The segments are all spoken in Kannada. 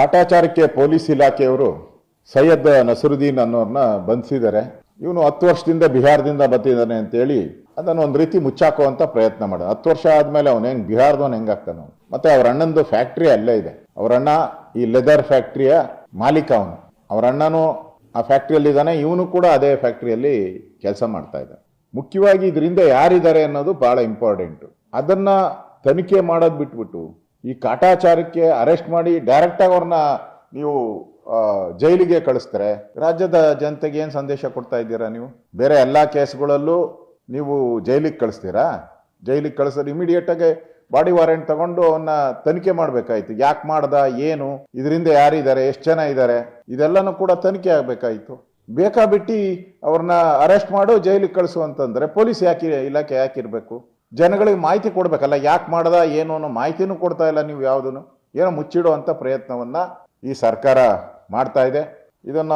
ಕಾಟಾಚಾರಕ್ಕೆ ಪೊಲೀಸ್ ಇಲಾಖೆಯವರು ಸೈಯದ್ ನಸರುದ್ದೀನ್ ಅನ್ನೋರನ್ನ ಬಂಧಿಸಿದ್ದಾರೆ. ಇವನು ಹತ್ತು ವರ್ಷದಿಂದ ಬಿಹಾರದಿಂದ ಬರ್ತಿದ್ದಾನೆ ಅಂತೇಳಿ ಅದನ್ನು ಒಂದು ರೀತಿ ಮುಚ್ಚಾಕುವಂತ ಪ್ರಯತ್ನ ಮಾಡ. ಹತ್ತು ವರ್ಷ ಆದಮೇಲೆ ಅವನು ಹೆಂಗ್ ಬಿಹಾರದವನು ಹೆಂಗಾಗ್ತಾನ. ಮತ್ತೆ ಅವ್ರ ಅಣ್ಣಂದು ಫ್ಯಾಕ್ಟ್ರಿ ಅಲ್ಲೇ ಇದೆ. ಅವರ ಅಣ್ಣ ಈ ಲೆದರ್ ಫ್ಯಾಕ್ಟ್ರಿಯ ಮಾಲೀಕ ಅವನು. ಅವ್ರ ಅಣ್ಣನೂ ಆ ಫ್ಯಾಕ್ಟ್ರಿಯಲ್ಲಿ ಇದ್ದಾನೆ. ಇವನು ಕೂಡ ಅದೇ ಫ್ಯಾಕ್ಟ್ರಿಯಲ್ಲಿ ಕೆಲಸ ಮಾಡ್ತಾ ಇದ್ದ ಮುಖ್ಯವಾಗಿ ಇದರಿಂದ ಯಾರಿದ್ದಾರೆ ಅನ್ನೋದು ಬಹಳ ಇಂಪಾರ್ಟೆಂಟ್ ಅದನ್ನ ತನಿಖೆ ಮಾಡೋದು ಬಿಟ್ಬಿಟ್ಟು ಈ ಕಾಟಾಚಾರಕ್ಕೆ ಅರೆಸ್ಟ್ ಮಾಡಿ ಡೈರೆಕ್ಟ್ ಆಗಿ ಅವ್ರನ್ನ ನೀವು ಜೈಲಿಗೆ ಕಳಿಸ್ತಾರೆ. ರಾಜ್ಯದ ಜನತೆಗೆ ಏನು ಸಂದೇಶ ಕೊಡ್ತಾ ಇದ್ದೀರಾ ನೀವು? ಬೇರೆ ಎಲ್ಲ ಕೇಸ್ಗಳಲ್ಲೂ ನೀವು ಜೈಲಿಗೆ ಕಳಿಸ್ತೀರಾ? ಜೈಲಿಗೆ ಕಳಿಸಿದ್ರೆ ಇಮಿಡಿಯೇಟಾಗಿ ಬಾಡಿ ವಾರೆಂಟ್ ತಗೊಂಡು ಅವನ್ನ ತನಿಖೆ ಮಾಡಬೇಕಾಯ್ತು. ಯಾಕೆ ಮಾಡ್ದ, ಏನು, ಇದರಿಂದ ಯಾರಿದ್ದಾರೆ ಎಷ್ಟು ಜನ ಇದ್ದಾರೆ ಇದೆಲ್ಲನೂ ಕೂಡ ತನಿಖೆ ಆಗಬೇಕಾಯಿತು. ಬೇಕಾಬಿಟ್ಟು ಅವ್ರನ್ನ ಅರೆಸ್ಟ್ ಮಾಡು, ಜೈಲಿಗೆ ಕಳಿಸು ಅಂತಂದರೆ ಪೊಲೀಸ್ ಯಾಕೆ, ಇಲಾಖೆ ಯಾಕಿರ್ಬೇಕು? ಜನಗಳಿಗೆ ಮಾಹಿತಿ ಕೊಡಬೇಕಲ್ಲ, ಯಾಕೆ ಮಾಡ್ದ, ಏನು ಅನ್ನೋ ಮಾಹಿತಿನೂ ಕೊಡ್ತಾ ಇಲ್ಲ ನೀವು ಯಾವುದನ್ನು. ಏನೋ ಮುಚ್ಚಿಡುವಂಥ ಪ್ರಯತ್ನವನ್ನ ಈ ಸರ್ಕಾರ ಮಾಡ್ತಾ ಇದೆ. ಇದನ್ನ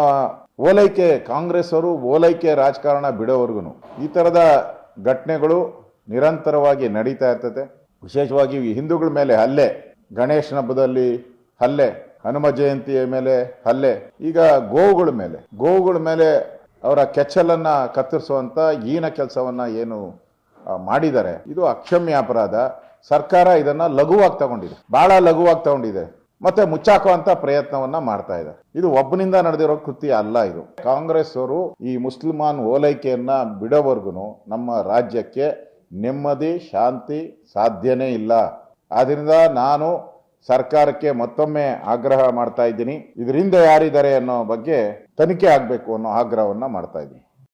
ಓಲೈಕೆ ಕಾಂಗ್ರೆಸ್ ಅವರು ಓಲೈಕೆ ರಾಜಕಾರಣ ಬಿಡೋವರೆಗೂ ಈ ತರದ ಘಟನೆಗಳು ನಿರಂತರವಾಗಿ ನಡೀತಾ ಇರ್ತದೆ. ವಿಶೇಷವಾಗಿ ಹಿಂದೂಗಳ ಮೇಲೆ ಹಲ್ಲೆ ಗಣೇಶನ ಹಬ್ಬದಲ್ಲಿ ಹಲ್ಲೆ, ಹನುಮ ಜಯಂತಿಯ ಮೇಲೆ ಹಲ್ಲೆ, ಈಗ ಗೋವುಗಳ ಮೇಲೆ. ಗೋವುಗಳ ಮೇಲೆ ಅವರ ಕೆಚ್ಚಲನ್ನ ಕತ್ತರಿಸುವಂಥ ಈನ ಕೆಲಸವನ್ನ ಏನು ಮಾಡಿದ್ದಾರೆ. ಇದು ಅಕ್ಷಮ್ಯ ಅಪರಾಧ. ಸರ್ಕಾರ ಇದನ್ನ ಲಘುವಾಗಿ ತಗೊಂಡಿದೆ. ಬಹಳ ಲಘುವಾಗಿ ತಗೊಂಡಿದೆ. ಮತ್ತೆ ಮುಚ್ಚಾಕುವಂತ ಪ್ರಯತ್ನವನ್ನ ಮಾಡ್ತಾ ಇದೆ. ಇದು ಒಬ್ಬನಿಂದ ನಡೆದಿರೋ ಕೃತಿ ಅಲ್ಲ ಇದು. ಕಾಂಗ್ರೆಸ್ ಅವರು ಈ ಮುಸ್ಲಿಮಾನ್ ಓಲೈಕೆಯನ್ನ ಬಿಡೋವರೆಗೂ ನಮ್ಮ ರಾಜ್ಯಕ್ಕೆ ನೆಮ್ಮದಿ, ಶಾಂತಿ ಸಾಧ್ಯನೇ ಇಲ್ಲ. ಆದ್ರಿಂದ ನಾನು ಸರ್ಕಾರಕ್ಕೆ ಮತ್ತೊಮ್ಮೆ ಆಗ್ರಹ ಮಾಡ್ತಾ ಇದ್ದೀನಿ. ಇದರಿಂದ ಯಾರಿದ್ದಾರೆ ಅನ್ನೋ ಬಗ್ಗೆ ತನಿಖೆ ಆಗಬೇಕು ಅನ್ನೋ ಆಗ್ರಹವನ್ನ ಮಾಡ್ತಾ ಇದ್ದೀನಿ.